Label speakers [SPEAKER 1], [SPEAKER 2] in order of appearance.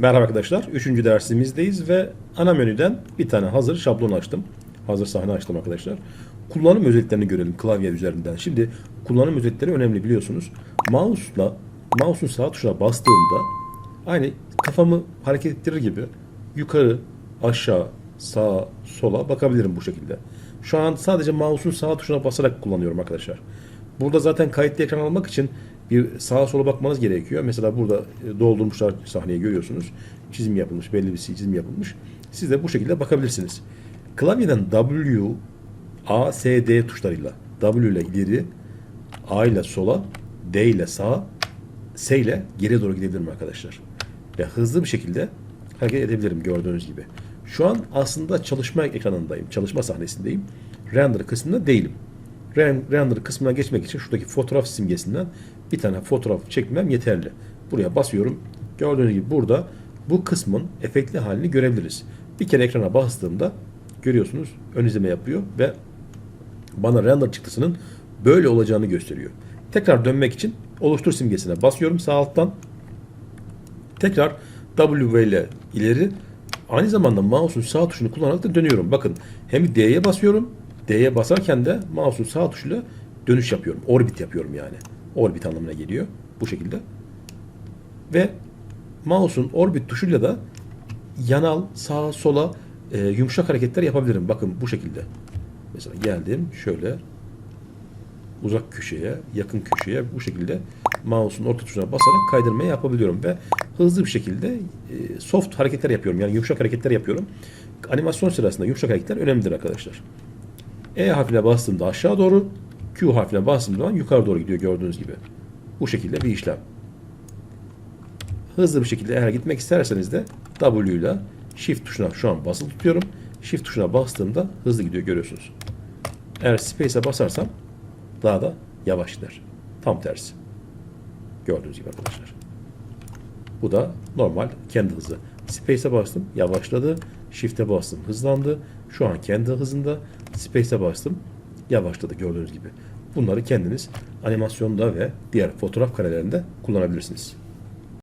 [SPEAKER 1] Merhaba arkadaşlar. Üçüncü dersimizdeyiz ve ana menüden bir tane hazır şablon açtım. Hazır sahne açtım arkadaşlar. Kullanım özelliklerini görelim klavye üzerinden. Şimdi kullanım özellikleri önemli biliyorsunuz. Mouse'la mouse'un sağ tuşuna bastığımda aynı kafamı hareket ettirir gibi yukarı, aşağı, sağa, sola bakabilirim bu şekilde. Şu an sadece mouse'un sağ tuşuna basarak kullanıyorum arkadaşlar. Burada zaten kayıtlı ekran almak için bir sağa sola bakmanız gerekiyor. Mesela burada e, doldurmuşlar sahneyi görüyorsunuz. Çizim yapılmış, belli bir çizim yapılmış. Siz de bu şekilde bakabilirsiniz. Klavyeden W, A, S, D tuşlarıyla W ile ileri, A ile sola, D ile sağa, S ile geriye doğru gidebilirim arkadaşlar. Ve hızlı bir şekilde hareket edebilirim gördüğünüz gibi. Şu an aslında çalışma ekranındayım, çalışma sahnesindeyim. Render kısmında değilim. Ren- Render kısmına geçmek için şuradaki fotoğraf simgesinden bir tane fotoğraf çekmem yeterli. Buraya basıyorum. Gördüğünüz gibi burada bu kısmın efektli halini görebiliriz. Bir kere ekrana bastığımda görüyorsunuz ön izleme yapıyor ve bana render çıktısının böyle olacağını gösteriyor. Tekrar dönmek için oluştur simgesine basıyorum sağ alttan. Tekrar W ile ileri aynı zamanda mouse'un sağ tuşunu kullanarak da dönüyorum. Bakın hem D'ye basıyorum. D'ye basarken de mouse'un sağ tuşuyla dönüş yapıyorum. Orbit yapıyorum yani. Orbit anlamına geliyor. Bu şekilde. Ve mouse'un orbit tuşuyla da yanal sağa sola e, yumuşak hareketler yapabilirim. Bakın bu şekilde. Mesela geldim şöyle uzak köşeye, yakın köşeye bu şekilde mouse'un orta tuşuna basarak kaydırma yapabiliyorum ve hızlı bir şekilde e, soft hareketler yapıyorum. Yani yumuşak hareketler yapıyorum. Animasyon sırasında yumuşak hareketler önemlidir arkadaşlar. E harfine bastığımda aşağı doğru, Q harfine bastığım zaman yukarı doğru gidiyor gördüğünüz gibi. Bu şekilde bir işlem. Hızlı bir şekilde eğer gitmek isterseniz de W ile Shift tuşuna şu an basılı tutuyorum. Shift tuşuna bastığımda hızlı gidiyor görüyorsunuz. Eğer Space'e basarsam daha da yavaş gider. Tam tersi. Gördüğünüz gibi arkadaşlar. Bu da normal kendi hızı. Space'e bastım yavaşladı. Shift'e bastım hızlandı. Şu an kendi hızında. Space'e bastım yavaşladı gördüğünüz gibi. Bunları kendiniz animasyonda ve diğer fotoğraf karelerinde kullanabilirsiniz.